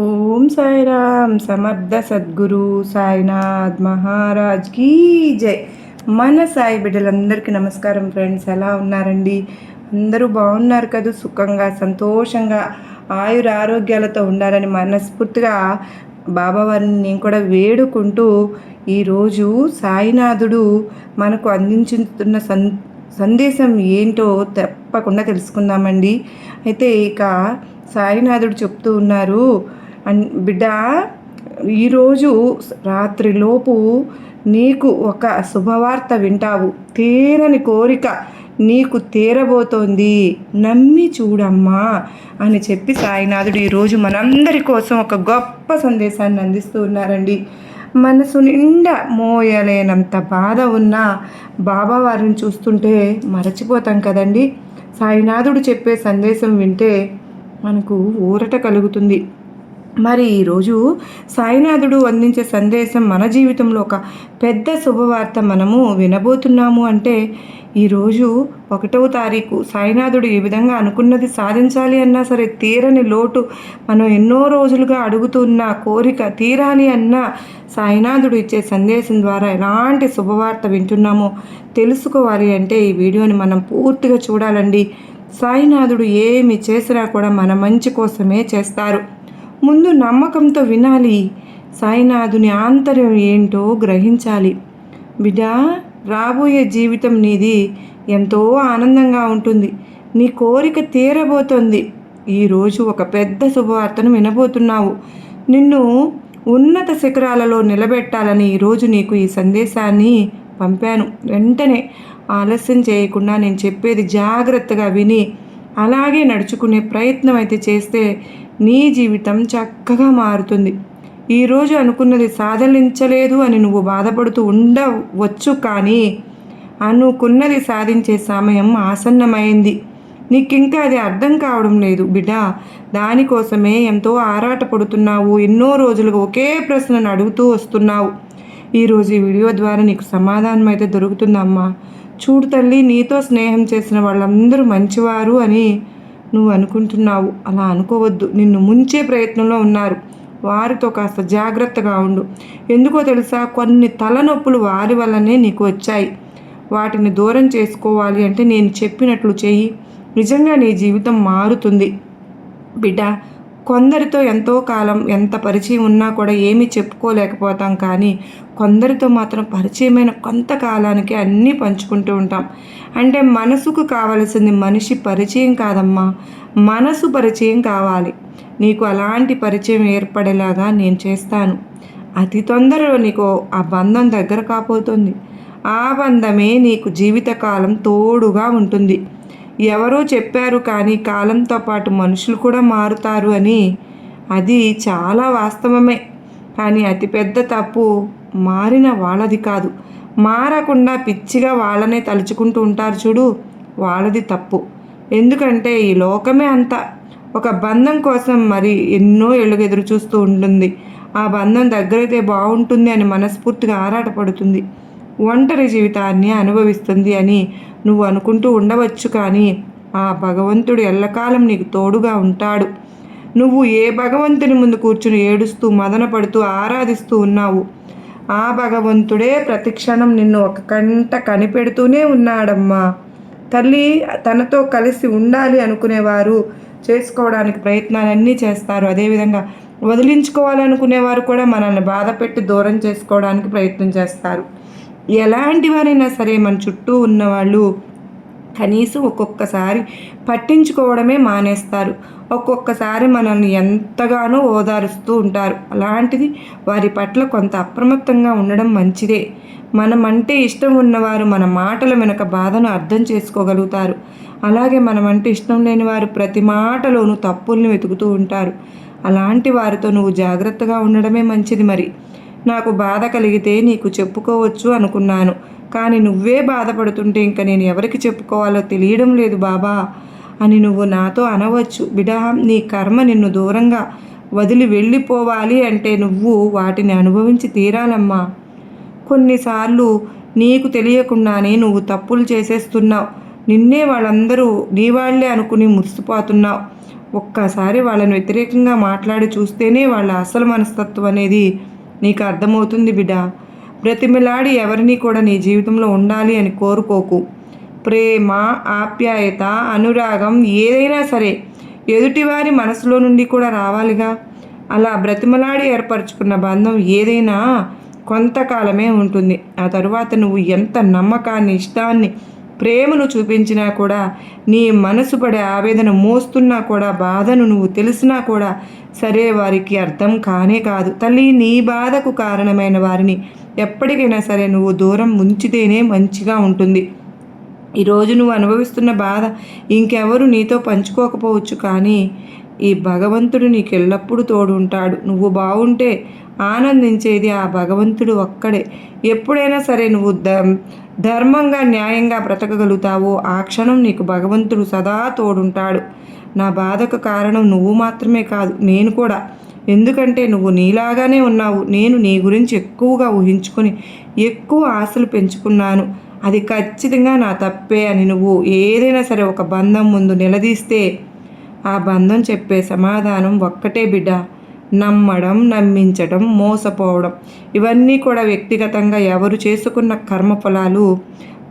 ఓం సాయిరామ్ సమర్థ సద్గురు సాయినాథ్ మహారాజ్ కీ జై. మన సాయి బిడ్డలందరికీ నమస్కారం ఫ్రెండ్స్ ఎలా ఉన్నారండి? అందరూ బాగున్నారు కదా? సుఖంగా సంతోషంగా ఆయుర ఆరోగ్యాలతో ఉండాలని మనస్ఫూర్తిగా బాబావారిని నేను కూడా వేడుకుంటూ ఈరోజు సాయినాథుడు మనకు అందించుతున్న సం సందేశం ఏంటో తప్పకుండా తెలుసుకుందామండి. అయితే ఇక సాయినాథుడు చెప్తూ ఉన్నారు అన్ బిడ్డ ఈరోజు రాత్రిలోపు నీకు ఒక శుభవార్త వింటావు. తీరని కోరిక నీకు తీరబోతోంది. నమ్మి చూడమ్మా అని చెప్పి సాయినాథుడు ఈరోజు మనందరి కోసం ఒక గొప్ప సందేశాన్ని అందిస్తూ ఉన్నారండి. మనసు నిండా మోయలేనంత బాధ ఉన్న బాబా వారిని చూస్తుంటే మరచిపోతాం కదండి. సాయినాథుడు చెప్పే సందేశం వింటే మనకు ఊరట కలుగుతుంది. మరి ఈరోజు సాయినాథుడు అందించే సందేశం మన జీవితంలో ఒక పెద్ద శుభవార్త మనము వినబోతున్నాము అంటే ఈరోజు ఒకటవ తారీఖు సాయినాథుడు ఈ విధంగా అనుకున్నది సాధించాలి అన్నా సరే తీరని లోటు మనం ఎన్నో రోజులుగా అడుగుతున్న కోరిక తీరాలి అన్నా సాయినాథుడు ఇచ్చే సందేశం ద్వారా ఎలాంటి శుభవార్త వింటున్నామో తెలుసుకోవాలి అంటే ఈ వీడియోని మనం పూర్తిగా చూడాలండి. సాయినాథుడు ఏమి చేసినా కూడా మన మంచి కోసమే చేస్తారు. ముందు నమ్మకంతో వినాలి. సాయినాథుని ఆంతర్యం ఏంటో గ్రహించాలి. బిడ్డా రాబోయే జీవితం నీది ఎంతో ఆనందంగా ఉంటుంది. నీ కోరిక తీరబోతోంది. ఈరోజు ఒక పెద్ద శుభవార్తను వినబోతున్నావు. నిన్ను ఉన్నత శిఖరాలలో నిలబెట్టాలని ఈరోజు నీకు ఈ సందేశాన్ని పంపాను. వెంటనే ఆలస్యం చేయకుండా నేను చెప్పేది జాగ్రత్తగా విని అలాగే నడుచుకునే ప్రయత్నం అయితే చేస్తే నీ జీవితం చక్కగా మారుతుంది. ఈరోజు అనుకున్నది సాధించలేదు అని నువ్వు బాధపడుతూ ఉండవచ్చు కానీ అనుకున్నది సాధించే సమయం ఆసన్నమైంది. నీకింకా అది అర్థం కావడం లేదు బిడ్డ. దానికోసమే ఎంతో ఆరాటపడుతున్నావు. ఎన్నో రోజులుగా ఒకే ప్రశ్నను అడుగుతూ వస్తున్నావు. ఈరోజు ఈ వీడియో ద్వారా నీకు సమాధానం అయితే దొరుకుతుందమ్మా. చూడు తల్లి నీతో స్నేహం చేసిన వాళ్ళందరూ మంచివారు అని నువ్వు అనుకుంటున్నావు. అలా అనుకోవద్దు. నిన్ను ముంచే ప్రయత్నంలో ఉన్నారు. వారితో కాస్త జాగ్రత్తగా ఉండు. ఎందుకో తెలుసా? కొన్ని తలనొప్పులు వారి వల్లనే నీకు వచ్చాయి. వాటిని దూరం చేసుకోవాలి అంటే నేను చెప్పినట్లు చెయ్యి. నిజంగా నీ జీవితం మారుతుంది. బిడ్డ కొందరితో ఎంతో కాలం ఎంత పరిచయం ఉన్నా కూడా ఏమీ చెప్పుకోలేకపోతాం కానీ కొందరితో మాత్రం పరిచయమైన కొంతకాలానికి అన్నీ పంచుకుంటూ ఉంటాం. అంటే మనసుకు కావలసింది మనిషి పరిచయం కాదమ్మా మనసు పరిచయం కావాలి. నీకు అలాంటి పరిచయం ఏర్పడేలాగా నేను చేస్తాను. అతి తొందరలో నీకు ఆ బంధం దగ్గర కాపోతుంది. ఆ బంధమే నీకు జీవితకాలం తోడుగా ఉంటుంది. ఎవరో చెప్పారు కానీ కాలంతో పాటు మనుషులు కూడా మారుతారు అని. అది చాలా వాస్తవమే. కానీ అతిపెద్ద తప్పు మారిన వాళ్ళది కాదు. మారకుండా పిచ్చిగా వాళ్ళనే తలుచుకుంటూ ఉంటారు చూడు వాళ్ళది తప్పు. ఎందుకంటే ఈ లోకమే అంత. ఒక బంధం కోసం మరి ఎన్నో ఏళ్ళకి ఎదురు చూస్తూ ఉంటుంది. ఆ బంధం దగ్గరైతే బాగుంటుంది అని మనస్ఫూర్తిగా ఆరాటపడుతుంది. ఒంటరి జీవితాన్ని అనుభవిస్తుంది అని నువ్వు అనుకుంటూ ఉండవచ్చు కానీ ఆ భగవంతుడు ఎల్లకాలం నీకు తోడుగా ఉంటాడు. నువ్వు ఏ భగవంతుని ముందు కూర్చుని ఏడుస్తూ మదనపడుతూ ఆరాధిస్తూ ఉన్నావు? ఆ భగవంతుడే ప్రతిక్షణం నిన్ను ఒక కంట కనిపెడుతూనే ఉన్నాడమ్మా. తల్లి తనతో కలిసి ఉండాలి అనుకునేవారు చేసుకోవడానికి ప్రయత్నాలన్నీ చేస్తారు. అదేవిధంగా వదిలించుకోవాలనుకునేవారు కూడా మనల్ని బాధ పెట్టి దూరం చేసుకోవడానికి ప్రయత్నం చేస్తారు. ఎలాంటి వారైనా సరే మన చుట్టూ ఉన్నవాళ్ళు కనీసం ఒక్కొక్కసారి పట్టించుకోవడమే మానేస్తారు. ఒక్కొక్కసారి మనల్ని ఎంతగానో ఓదారుస్తూ ఉంటారు. అలాంటిది వారి పట్ల కొంత అప్రమత్తంగా ఉండడం మంచిదే. మనం అంటే ఇష్టం ఉన్నవారు మన మాటల వెనక బాధను అర్థం చేసుకోగలుగుతారు. అలాగే మనమంటే ఇష్టం లేని వారు ప్రతి మాటలోనూ తప్పుల్ని వెతుకుతూ ఉంటారు. అలాంటి వారితో నువ్వు జాగ్రత్తగా ఉండడమే మంచిది మరి. నాకు బాధ కలిగితే నీకు చెప్పుకోవచ్చు అనుకున్నాను. కానీ నువ్వే బాధపడుతుంటే ఇంకా నేను ఎవరికి చెప్పుకోవాలో తెలియడం లేదు బాబా. అని నువ్వు నాతో అనవచ్చు. బిడా నీ కర్మ నిన్ను దూరంగా వదిలి వెళ్ళిపోవాలి అంటే నువ్వు వాటిని అనుభవించి తీరాలమ్మా. కొన్నిసార్లు నీకు తెలియకుండానే నువ్వు తప్పులు చేసేస్తున్నావు. నిన్నే వాళ్ళందరూ నీ వాళ్ళే అనుకుని మురిసిపోతున్నావు. ఒక్కసారి వాళ్ళని వ్యతిరేకంగా మాట్లాడి చూస్తేనే వాళ్ళ అసలు మనస్తత్వం అనేది నీకు అర్థమవుతుంది బిడ్డ బ్రతిమిలాడి ఎవరిని కూడా నీ జీవితంలో ఉండాలి అని కోరుకోకు. ప్రేమ ఆప్యాయత అనురాగం ఏదైనా సరే ఎదుటివారి మనసులో నుండి కూడా రావాలిగా. అలా బ్రతిమలాడి ఏర్పరచుకున్న బంధం ఏదైనా కొంతకాలమే ఉంటుంది. ఆ తరువాత నువ్వు ఎంత నమ్మకాన్ని ఇష్టాన్ని ప్రేమను చూపించినా కూడా నీ మనసు పడే ఆవేదన మోస్తున్నా కూడా బాధను నువ్వు తెలిసినా కూడా సరే వారికి అర్థం కానే కాదు. తల్లి నీ బాధకు కారణమైన వారిని ఎప్పటికైనా సరే నువ్వు దూరం ఉంచితేనే మంచిగా ఉంటుంది. ఈరోజు నువ్వు అనుభవిస్తున్న బాధ ఇంకెవరు నీతో పంచుకోకపోవచ్చు కానీ ఈ భగవంతుడు నీకు ఎల్లప్పుడూ తోడు ఉంటాడు నువ్వు బాగుంటే ఆనందించేది ఆ భగవంతుడు ఒక్కడే. ఎప్పుడైనా సరే నువ్వు ద ధర్మంగా న్యాయంగా బ్రతకగలుగుతావో ఆ క్షణం నీకు భగవంతుడు సదా తోడుంటాడు. నా బాధకు కారణం నువ్వు మాత్రమే కాదు నేను కూడా. ఎందుకంటే నువ్వు నీలాగానే ఉన్నావు. నేను నీ గురించి ఎక్కువగా ఊహించుకొని ఎక్కువ ఆశలు పెంచుకున్నాను. అది ఖచ్చితంగా నా తప్పే అని నువ్వు ఏదైనా సరే ఒక బంధం ముందు నిలదీస్తే ఆ బంధం చెప్పే సమాధానం ఒక్కటే బిడ్డ. నమ్మడం నమ్మించడం మోసపోవడం. ఇవన్నీ కూడా వ్యక్తిగతంగా ఎవరు చేసుకున్న కర్మఫలాలు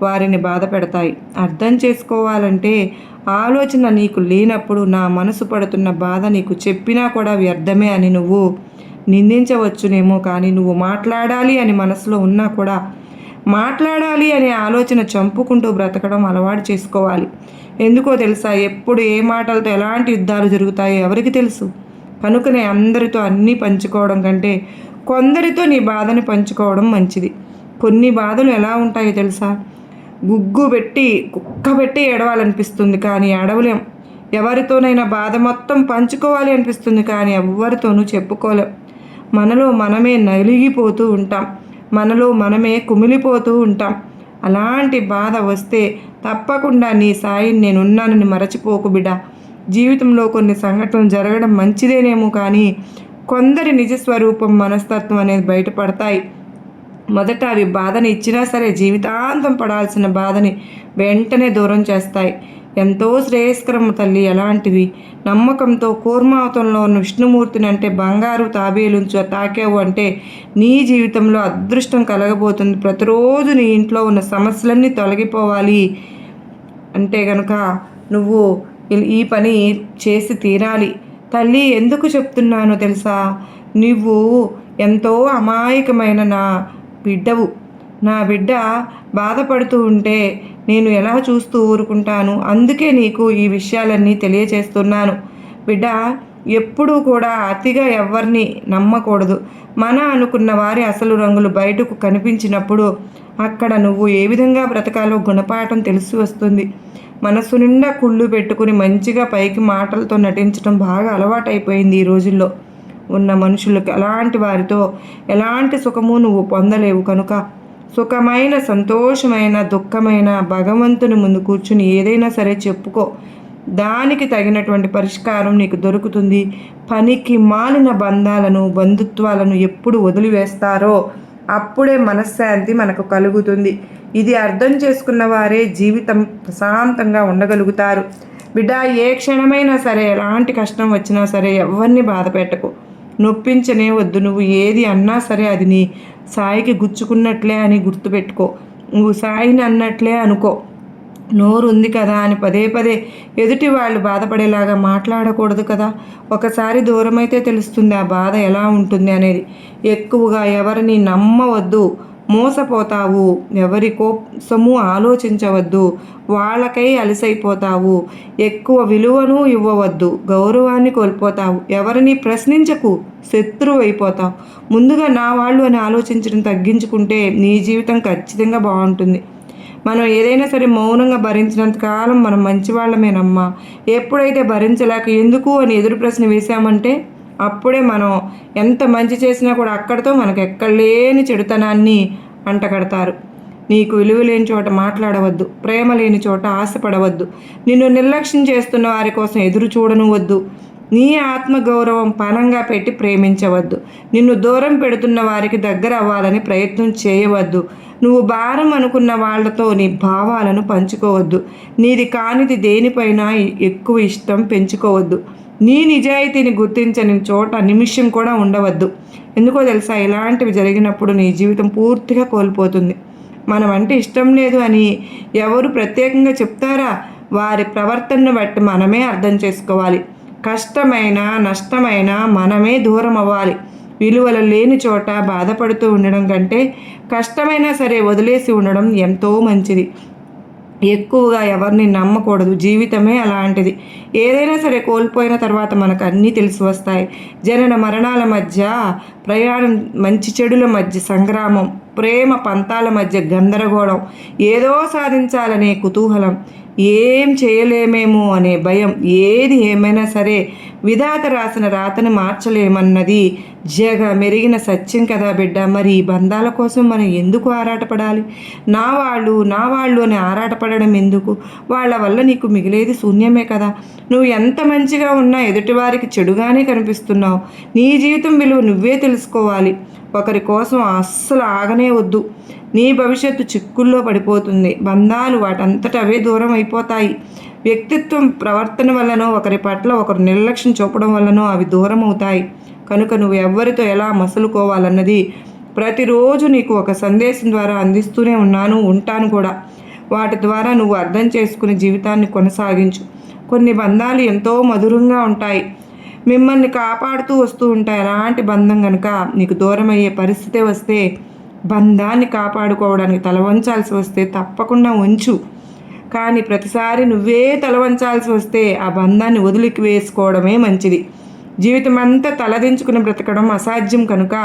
వారిని బాధ పెడతాయి. అర్థం చేసుకోవాలంటే ఆలోచన నీకు లేనప్పుడు నా మనసు పడుతున్న బాధ నీకు చెప్పినా కూడా వ్యర్థమే అని నువ్వు నిందించవచ్చునేమో కానీ నువ్వు మాట్లాడాలి అని మనసులో ఉన్నా కూడా మాట్లాడాలి అనే ఆలోచన చంపుకుంటూ బ్రతకడం అలవాటు చేసుకోవాలి. ఎందుకో తెలుసా? ఎప్పుడు ఏ మాటలతో ఎలాంటి యుద్ధాలు జరుగుతాయో ఎవరికి తెలుసు? కనుకనే అందరితో అన్నీ పంచుకోవడం కంటే కొందరితో నీ బాధని పంచుకోవడం మంచిది. కొన్ని బాధలు ఎలా ఉంటాయో తెలుసా? గుగ్గు పెట్టి కుక్క పెట్టి ఏడవాలనిపిస్తుంది కానీ ఏడవలేం. ఎవరితోనైనా బాధ మొత్తం పంచుకోవాలి అనిపిస్తుంది కానీ ఎవరితోనూ చెప్పుకోలేం. మనలో మనమే నలిగిపోతూ ఉంటాం. మనలో మనమే కుమిలిపోతూ ఉంటాం. అలాంటి బాధ వస్తే తప్పకుండా నీ సాయిని నేనున్నానని మరచిపోకు బిడ జీవితంలో కొన్ని సంఘటనలు జరగడం మంచిదేనేమో కానీ కొందరి నిజస్వరూపం మనస్తత్వం అనేది బయటపడతాయి. మొదట అవి బాధని ఇచ్చినా సరే జీవితాంతం పడాల్సిన బాధని వెంటనే దూరం చేస్తాయి. ఎంతో శ్రేయస్కరము తల్లి ఎలాంటివి నమ్మకంతో కూర్మావతంలో ఉన్న విష్ణుమూర్తిని అంటే బంగారు తాబేలుంచు తాకావు అంటే నీ జీవితంలో అదృష్టం కలగబోతుంది. ప్రతిరోజు నీ ఇంట్లో ఉన్న సమస్యలన్నీ తొలగిపోవాలి అంటే గనుక నువ్వు ఈ పని చేసి తీరాలి. తల్లి ఎందుకు చెప్తున్నానో తెలుసా? నువ్వు ఎంతో అమాయకమైన నా బిడ్డవు. నా బిడ్డ బాధపడుతూ ఉంటే నేను ఎలా చూస్తూ ఊరుకుంటాను? అందుకే నీకు ఈ విషయాలన్నీ తెలియచేస్తున్నాను. బిడ్డ ఎప్పుడూ కూడా అతిగా ఎవరిని నమ్మకూడదు. మన అనుకున్న వారి అసలు రంగులు బయటకు కనిపించినప్పుడు అక్కడ నువ్వు ఏ విధంగా బ్రతకాలో గుణపాఠం తెలిసి వస్తుంది. మనసు నిండా కుళ్ళు పెట్టుకుని మంచిగా పైకి మాటలతో నటించడం బాగా అలవాటైపోయింది ఈ రోజుల్లో. ఉన్న మనుషులకు ఎలాంటి వారితో ఎలాంటి సుఖము నువ్వు పొందలేవు కనుక. సుఖమైన సంతోషమైన దుఃఖమైన భగవంతుని ముందు కూర్చుని ఏదైనా సరే చెప్పుకో. దానికి తగినటువంటి పరిష్కారం నీకు దొరుకుతుంది. పనికి మాలిన బంధాలను బంధుత్వాలను ఎప్పుడు వదిలివేస్తారో అప్పుడే మనశ్శాంతి మనకు కలుగుతుంది. ఇది అర్థం చేసుకున్న వారే జీవితం ప్రశాంతంగా ఉండగలుగుతారు. బిడ్డ ఏ క్షణమైనా సరే ఎలాంటి కష్టం వచ్చినా సరే ఎవరిని బాధ పెట్టకు. నొప్పించనే వద్దు. నువ్వు ఏది అన్నా సరే అది నీ సాయికి గుచ్చుకున్నట్లే అని గుర్తుపెట్టుకో. నువ్వు సాయిని అన్నట్లే అనుకో. నోరు ఉంది కదా అని పదే పదే ఎదుటి వాళ్ళు బాధపడేలాగా మాట్లాడకూడదు కదా. ఒకసారి దూరమైతే తెలుస్తుంది ఆ బాధ ఎలా ఉంటుంది అనేది. ఎక్కువగా ఎవరిని నమ్మవద్దు. మోసపోతావు. ఎవరి కోసము ఆలోచించవద్దు. వాళ్ళకై అలసైపోతావు. ఎక్కువ విలువను ఇవ్వవద్దు. గౌరవాన్ని కోల్పోతావు. ఎవరిని ప్రశ్నించకు. శత్రువు అయిపోతావు ముందుగా నా వాళ్ళు అని ఆలోచించడం తగ్గించుకుంటే నీ జీవితం ఖచ్చితంగా బాగుంటుంది. మనం ఏదైనా సరే మౌనంగా భరించినంత కాలం మనం మంచివాళ్ళమేనమ్మా ఎప్పుడైతే భరించలేక ఎందుకు అని ఎదురు ప్రశ్న వేశామంటే అప్పుడే మనం ఎంత మంచి చేసినా కూడా అక్కడితో మనకు ఎక్కడ లేని చెడుతనాన్ని అంటగడతారు. నీకు విలువ లేని చోట మాట్లాడవద్దు ప్రేమ లేని చోట ఆశపడవద్దు నిన్ను నిర్లక్ష్యం చేస్తున్న వారి కోసం ఎదురు చూడనువద్దు నీ ఆత్మగౌరవం పనంగా పెట్టి ప్రేమించవద్దు నిన్ను దూరం పెడుతున్న వారికి దగ్గర అవ్వాలని ప్రయత్నం చేయవద్దు నువ్వు భారం అనుకున్న వాళ్ళతో నీ భావాలను పంచుకోవద్దు నీది కానిది దేనిపైన ఎక్కువ ఇష్టం పెంచుకోవద్దు. నీ నిజాయితీని గుర్తించని చోట నిమిషం కూడా ఉండవద్దు. ఎందుకో తెలుసా? ఇలాంటివి జరిగినప్పుడు నీ జీవితం పూర్తిగా కోల్పోతుంది. మనం అంటే ఇష్టం లేదు అని ఎవరు ప్రత్యేకంగా చెప్తారా? వారి ప్రవర్తనను బట్టి మనమే అర్థం చేసుకోవాలి. కష్టమైన నష్టమైన మనమే దూరం అవ్వాలి. విలువలు లేని చోట బాధపడుతూ ఉండడం కంటే కష్టమైనా సరే వదిలేసి ఉండడం ఎంతో మంచిది. ఎక్కువగా ఎవరిని నమ్మకూడదు. జీవితమే అలాంటిది. ఏదైనా సరే కోల్పోయిన తర్వాత మనకు అన్నీ తెలిసి వస్తాయి. జనన మరణాల మధ్య ప్రయాణం మంచి చెడుల మధ్య సంగ్రామం ప్రేమ పంతాల మధ్య గందరగోళం ఏదో సాధించాలనే కుతూహలం ఏం చేయలేమేమో అనే భయం ఏది ఏమైనా సరే విధాత రాసిన రాతను మార్చలేమన్నది జగ మెరిగిన సత్యం కదా బిడ్డ. మరి ఈ బంధాల కోసం మనం ఎందుకు ఆరాటపడాలి? నా వాళ్ళు నా వాళ్ళు అని ఆరాటపడడం ఎందుకు? వాళ్ళ వల్ల నీకు మిగిలేది శూన్యమే కదా. నువ్వు ఎంత మంచిగా ఉన్నా ఎదుటివారికి చెడుగానే కనిపిస్తున్నావు. నీ జీవితం విలువ నువ్వే తెలుసుకోవాలి. ఒకరి కోసం అస్సలు ఆగనే వద్దు. నీ భవిష్యత్తు చిక్కుల్లో పడిపోతుంది. బంధాలు వాటంతట అవే దూరం అయిపోతాయి. వ్యక్తిత్వం ప్రవర్తన వల్లనో ఒకరి పట్ల ఒకరు నిర్లక్ష్యం చూపడం వల్లనో అవి దూరం అవుతాయి. కనుక నువ్వు ఎవరితో ఎలా మసులుకోవాలన్నది ప్రతిరోజు నీకు ఒక సందేశం ద్వారా అందిస్తూనే ఉన్నాను ఉంటాను కూడా. వాటి ద్వారా నువ్వు అర్థం చేసుకుని జీవితాన్ని కొనసాగించు. కొన్ని బంధాలు ఎంతో మధురంగా ఉంటాయి. మిమ్మల్ని కాపాడుతూ వస్తూ ఉంటాయి. అలాంటి బంధం కనుక నీకు దూరమయ్యే పరిస్థితే పరిస్థితి వస్తే బంధాన్ని కాపాడుకోవడానికి తల వంచాల్సి వస్తే తప్పకుండా ఉంచు కానీ ప్రతిసారి నువ్వే తల వంచాల్సి వస్తే ఆ బంధాన్ని వదిలికి వేసుకోవడమే మంచిది. జీవితం అంతా తలదించుకుని బ్రతకడం అసాధ్యం కనుక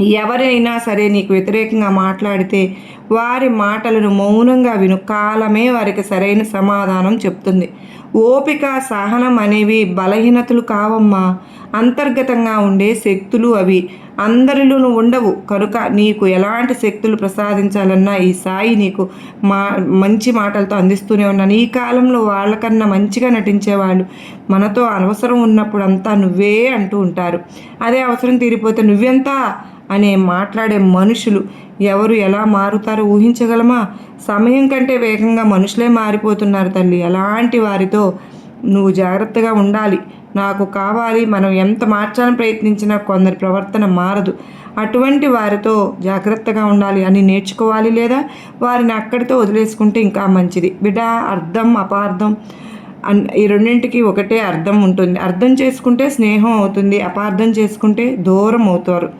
ఎవరైనా సరే నీకు వ్యతిరేకంగా మాట్లాడితే వారి మాటలను మౌనంగా విను. కాలమే వారికి సరైన సమాధానం చెప్తుంది. ఓపిక సహనం అనేవి బలహీనతలు కావమ్మా. అంతర్గతంగా ఉండే శక్తులు అవి. అందరిలోనూ ఉండవు. కనుక నీకు ఎలాంటి శక్తులు ప్రసాదించాలన్నా ఈ సాయి నీకు మా మంచి మాటలతో అందిస్తూనే ఉన్నాను ఈ కాలంలో వాళ్ళకన్నా మంచిగా నటించేవాళ్ళు మనతో అనవసరం ఉన్నప్పుడు అంతా నువ్వే అంటూ ఉంటారు. అదే అవసరం తీరిపోతే నువ్వెంత? అనే మాట్లాడే మనుషులు ఎవరు ఎలా మారుతారో ఊహించగలమా? సమయం కంటే వేగంగా మనుషులే మారిపోతున్నారు తల్లి. అలాంటి వారితో నువ్వు జాగ్రత్తగా ఉండాలి. నాకు కావాలి. మనం ఎంత మార్చాలని ప్రయత్నించినా కొందరి ప్రవర్తన మారదు. అటువంటి వారితో జాగ్రత్తగా ఉండాలి అని నేర్చుకోవాలి లేదా? వారిని అక్కడితో వదిలేసుకుంటే ఇంకా మంచిది. బిడ్డ అర్థం అపార్థం అన్ ఈ రెండింటికి ఒకటే అర్థం ఉంటుంది. అర్థం చేసుకుంటే స్నేహం అవుతుంది. అపార్థం చేసుకుంటే దూరం అవుతారు.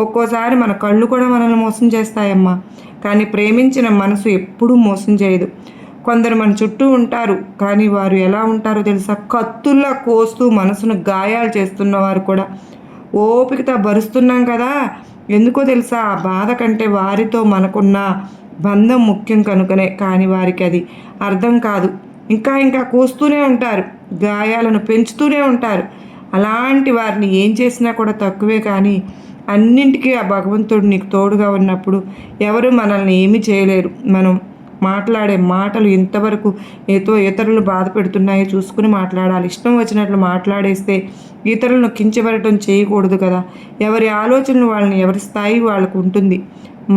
ఒక్కోసారి మన కళ్ళు కూడా మనల్ని మోసం చేస్తాయమ్మా. కానీ ప్రేమించిన మనసు ఎప్పుడూ మోసం చేయదు. కొందరు మన చుట్టూ ఉంటారు కానీ వారు ఎలా ఉంటారో తెలుసా? కత్తుల్లా కోస్తూ మనసును గాయాలు చేస్తున్నవారు కూడా. ఓపికతో భరుస్తున్నాం కదా? ఎందుకో తెలుసా? ఆ బాధ కంటే వారితో మనకున్న బంధం ముఖ్యం కనుకనే కానీ వారికి అది అర్థం కాదు. ఇంకా ఇంకా కోస్తూనే ఉంటారు గాయాలను పెంచుతూనే ఉంటారు. అలాంటి వారిని ఏం చేసినా కూడా తక్కువే కానీ అన్నింటికీ ఆ భగవంతుడు నీకు తోడుగా ఉన్నప్పుడు ఎవరు మనల్ని ఏమి చేయలేరు. మనం మాట్లాడే మాటలు ఇంతవరకు ఏతో ఇతరులు బాధ పెడుతున్నాయో చూసుకుని మాట్లాడాలి. ఇష్టం వచ్చినట్లు మాట్లాడేస్తే ఇతరులను కించబడటం చేయకూడదు కదా. ఎవరి ఆలోచనలు వాళ్ళని ఎవరి స్థాయి వాళ్ళకు ఉంటుంది.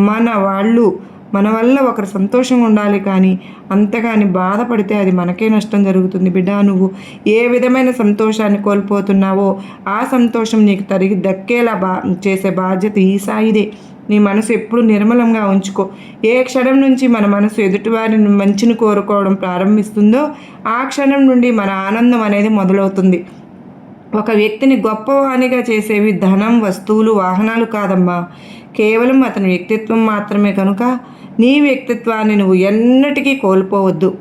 మన వాళ్ళు మన వల్ల ఒకరు సంతోషంగా ఉండాలి కానీ అంతగాని బాధపడితే అది మనకే నష్టం జరుగుతుంది. బిడ్డ నువ్వు ఏ విధమైన సంతోషాన్ని కోల్పోతున్నావో ఆ సంతోషం నీకు తరిగి దక్కేలా బా చేసే బాధ్యత ఈ సాయిదే. నీ మనసు ఎప్పుడు నిర్మలంగా ఉంచుకో. ఏ క్షణం నుంచి మన మనసు ఎదుటివారిని మంచిని కోరుకోవడం ప్రారంభిస్తుందో ఆ క్షణం నుండి మన ఆనందం అనేది మొదలవుతుంది. ఒక వ్యక్తిని గొప్పవాణిగా చేసేవి ధనం వస్తువులు వాహనాలు కాదమ్మా. కేవలం అతని వ్యక్తిత్వం మాత్రమే కనుక నీ వ్యక్తిత్వాన్ని నువ్వు ఎన్నటికీ కోల్పోవద్దు.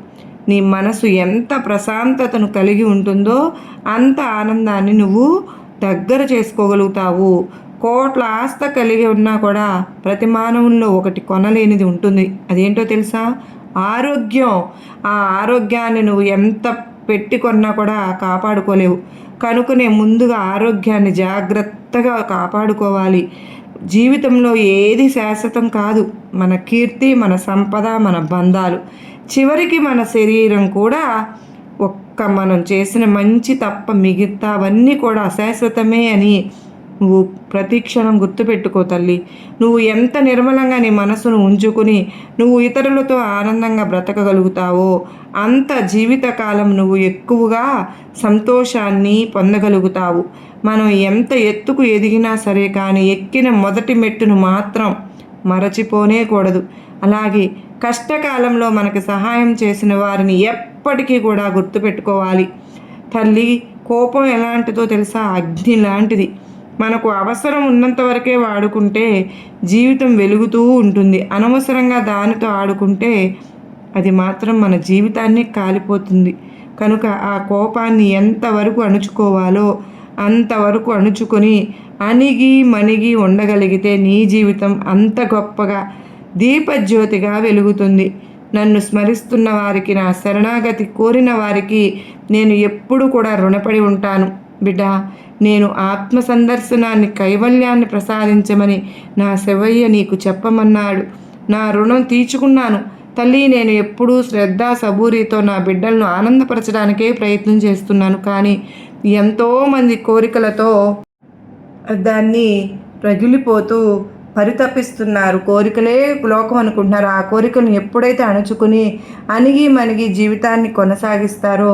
నీ మనసు ఎంత ప్రశాంతతను కలిగి ఉంటుందో అంత ఆనందాన్ని నువ్వు దగ్గర చేసుకోగలుగుతావు. కోట్ల ఆస్త కలిగి ఉన్నా కూడా ప్రతి మానవుల్లో ఒకటి కొనలేనిది ఉంటుంది. అదేంటో తెలుసా? ఆరోగ్యం. ఆ ఆరోగ్యాన్ని నువ్వు ఎంత పెట్టి కొన్నా కూడా కాపాడుకోలేవు. కనుకనే ముందుగా ఆరోగ్యాన్ని జాగ్రత్తగా కాపాడుకోవాలి. జీవితంలో ఏది శాశ్వతం కాదు. మన కీర్తి మన సంపద మన బంధాలు. చివరికి మన శరీరం కూడా ఒక్క మనం చేసిన మంచి తప్ప మిగతావన్నీ కూడా అశాశ్వతమే అని నువ్వు ప్రతిక్షణం గుర్తుపెట్టుకో తల్లి. నువ్వు ఎంత నిర్మలంగా నీ మనసును ఉంచుకుని నువ్వు ఇతరులతో ఆనందంగా బ్రతకగలుగుతావో అంత జీవితకాలం నువ్వు ఎక్కువగా సంతోషాన్ని పొందగలుగుతావు. మనం ఎంత ఎత్తుకు ఎదిగినా సరే కానీ ఎక్కిన మొదటి మెట్టును మాత్రం మరచిపోనే కూడదు. అలాగే కష్టకాలంలో మనకు సహాయం చేసిన వారిని ఎప్పటికీ కూడా గుర్తుపెట్టుకోవాలి. తల్లి కోపం ఎలాంటిదో తెలుసా? అగ్ని లాంటిది. మనకు అవసరం ఉన్నంత వరకే వాడుకుంటే జీవితం వెలుగుతూ ఉంటుంది. అనవసరంగా దానితో ఆడుకుంటే అది మాత్రం మన జీవితాన్ని కాలిపోతుంది. కనుక ఆ కోపాన్ని ఎంతవరకు అణుచుకోవాలో అంతవరకు అణుచుకొని అణిగి మణిగి ఉండగలిగితే నీ జీవితం అంత గొప్పగా దీపజ్యోతిగా వెలుగుతుంది. నన్ను స్మరిస్తున్న వారికి నా శరణాగతి కోరిన వారికి నేను ఎప్పుడు కూడా రుణపడి ఉంటాను. బిడ్డ నేను ఆత్మ సందర్శనాన్ని కైవల్యాన్ని ప్రసాదించమని నా శివయ్య నీకు చెప్పమన్నాడు. నా రుణం తీర్చుకున్నాను. తల్లి నేను ఎప్పుడూ శ్రద్ధ సబూరితో నా బిడ్డలను ఆనందపరచడానికే ప్రయత్నం చేస్తున్నాను. కానీ ఎంతోమంది కోరికలతో దాన్ని రగిలిపోతూ పరితపిస్తున్నారు. కోరికలే లోకం అనుకుంటున్నారు. ఆ కోరికలను ఎప్పుడైతే అణుచుకుని అణిగి మణిగి జీవితాన్ని కొనసాగిస్తారో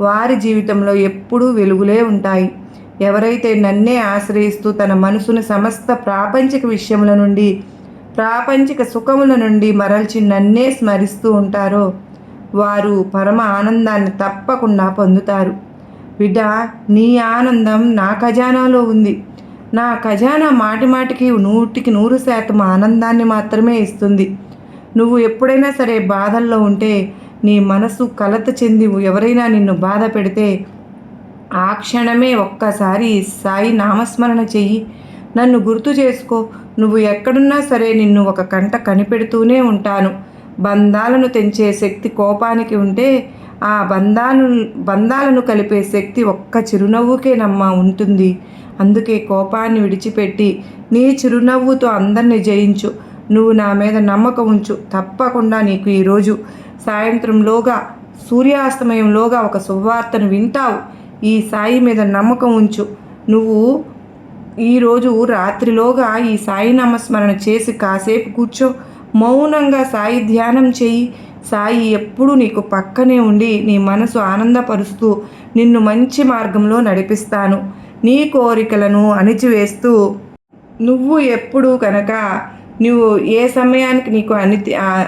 వారి జీవితంలో ఎప్పుడూ వెలుగులే ఉంటాయి. ఎవరైతే నన్నే ఆశ్రయిస్తూ తన మనసును సమస్త ప్రాపంచిక విషయముల నుండి ప్రాపంచిక సుఖముల నుండి మరల్చి నన్నే స్మరిస్తూ ఉంటారో వారు పరమ ఆనందాన్ని తప్పకుండా పొందుతారు. బిడ్డ నీ ఆనందం నా ఖజానాలో ఉంది. నా ఖజానా మాటి మాటికి నూటికి నూరు శాతం ఆనందాన్ని మాత్రమే ఇస్తుంది. నువ్వు ఎప్పుడైనా సరే బాధల్లో ఉంటే నీ మనసు కలత చెంది ఎవరైనా నిన్ను బాధ పెడితే ఆ క్షణమే ఒక్కసారి సాయి నామస్మరణ చెయ్యి. నన్ను గుర్తు చేసుకో. నువ్వు ఎక్కడున్నా సరే నిన్ను ఒక కంట కనిపెడుతూనే ఉంటాను. బంధాలను తెంచే శక్తి కోపానికి ఉంటే ఆ బంధాలను బంధాలను కలిపే శక్తి ఒక్క చిరునవ్వుకేనమ్మా ఉంటుంది. అందుకే కోపాన్ని విడిచిపెట్టి నీ చిరునవ్వుతో అందరిని జయించు. నువ్వు నా మీద నమ్మకం ఉంచు. తప్పకుండా నీకు ఈరోజు సాయంత్రంలోగా సూర్యాస్తమయంలోగా ఒక శుభవార్తను వింటావు. ఈ సాయి మీద నమ్మకం ఉంచు. నువ్వు ఈరోజు రాత్రిలోగా ఈ సాయి నామస్మరణ చేసి కాసేపు కూర్చో. మౌనంగా సాయి ధ్యానం చెయ్యి సాయి ఎప్పుడు నీకు పక్కనే ఉండి నీ మనసు ఆనందపరుస్తూ నిన్ను మంచి మార్గంలో నడిపిస్తాను. నీ కోరికలను అణిచివేస్తూ నువ్వు ఎప్పుడు కనుక నువ్వు ఏ సమయానికి నీకు అని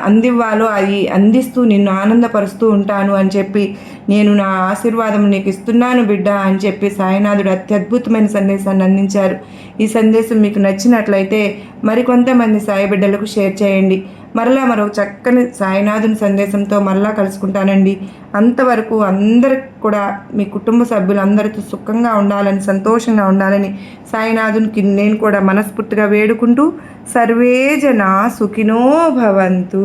అందివ్వాలో అది అందిస్తూ నిన్ను ఆనందపరుస్తూ ఉంటాను అని చెప్పి నేను నా ఆశీర్వాదం నీకు ఇస్తున్నాను బిడ్డ అని చెప్పి సాయినాథుడు అత్యద్భుతమైన సందేశాన్ని అందించారు. ఈ సందేశం మీకు నచ్చినట్లయితే మరికొంతమంది సాయి బిడ్డలకు షేర్ చేయండి. మరలా మరో చక్కని సాయినాథుని సందేశంతో మరలా కలుసుకుంటానండి. అంతవరకు అందరికి కూడా మీ కుటుంబ సభ్యులు అందరితో సుఖంగా ఉండాలని సంతోషంగా ఉండాలని సాయినాథునికి నేను కూడా మనస్ఫూర్తిగా వేడుకుంటూ సర్వే జన సుఖినో భవంతు.